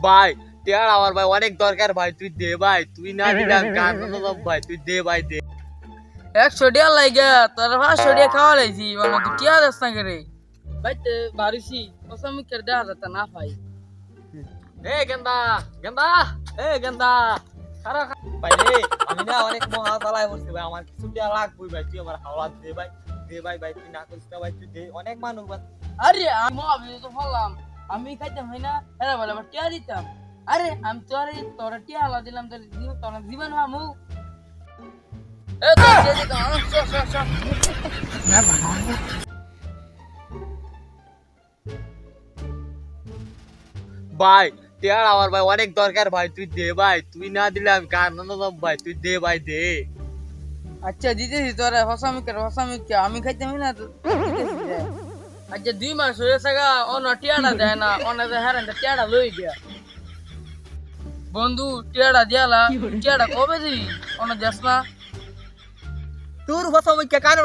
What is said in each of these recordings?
ভাই টিয়ার আমার ভাই অনেক দরকার ভাই তুই দে ভাই তুই না দিলে কার ভাই তুই দে ভাই দে। একশো টিয়া লাগে তোর পাঁচশো টিয়া খাওয়া লাইছি মানে তুই টিয়া দাস না করে বাইতে বাড়িছি কসমি করে দেওয়া যেত না ভাই। এ গেন্দা গেন্দা এ গেন্দা খারা ভাই রে আমি না অনেক মহা জ্বালায় পড়ছি ভাই আমার কিছু টিয়া লাগবে ভাই তুই আমার হাওলা দে ভাই দে ভাই ভাই তুই না করিস না ভাই তুই দে অনেক মানুষ আরে আমি তো বললাম আমি খাইতাম হয় না? এরা বলে আবার টিয়া দিতাম। আরে আমি তোর তোর টিয়া আলা দিলাম তোর জীবন তোর জীবন হামু তো। ভাই টিয়ার আমার ভাই অনেক দরকার ভাই তুই দে ভাই তুই না দিলে আমি কার ভাই তুই দে ভাই দে। আচ্ছা দিতেছি তোরা হসামি করে হসামি কে আমি খাইতাম না? তো। আচ্ছা দুই মাস হয়ে থাকা অন্য টিয়াটা দেয় না অন্য হেরান টিয়াটা লই দিয়া বন্ধু টিয়াটা দিয়ালা টিয়াটা কবে দিবি? অন্য দেশ না। তোর কথা ওই কান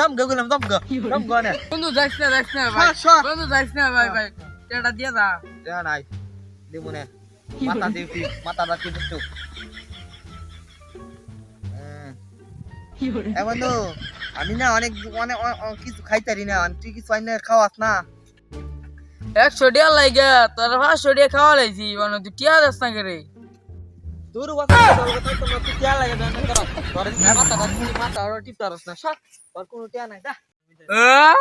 দাম গেলাম দাম গা দাম গা না। বন্ধু যাইস না যাইস না ভাই। হ্যাঁ, বন্ধু যাইস না ভাই ভাই। টিয়াটা দিয়া দা যা নাই দিব না। মাথা দিবি মাথা রাখি এ বন্ধু আমি না অনেক অনেক কিছু খাইতারি না তুই কিছু আইনা খাওয়াস না? এক সোডিয়া লাগে তোর পাঁচশো টিয়া খাওয়া লাগছি মানে তুই টিয়া দাস না করে? দূর কথা তোর কথা তো না তুই টিয়া লাগে মাথা মাথা টিপ তারস না সব আর কোনো টিয়া নাই আহ?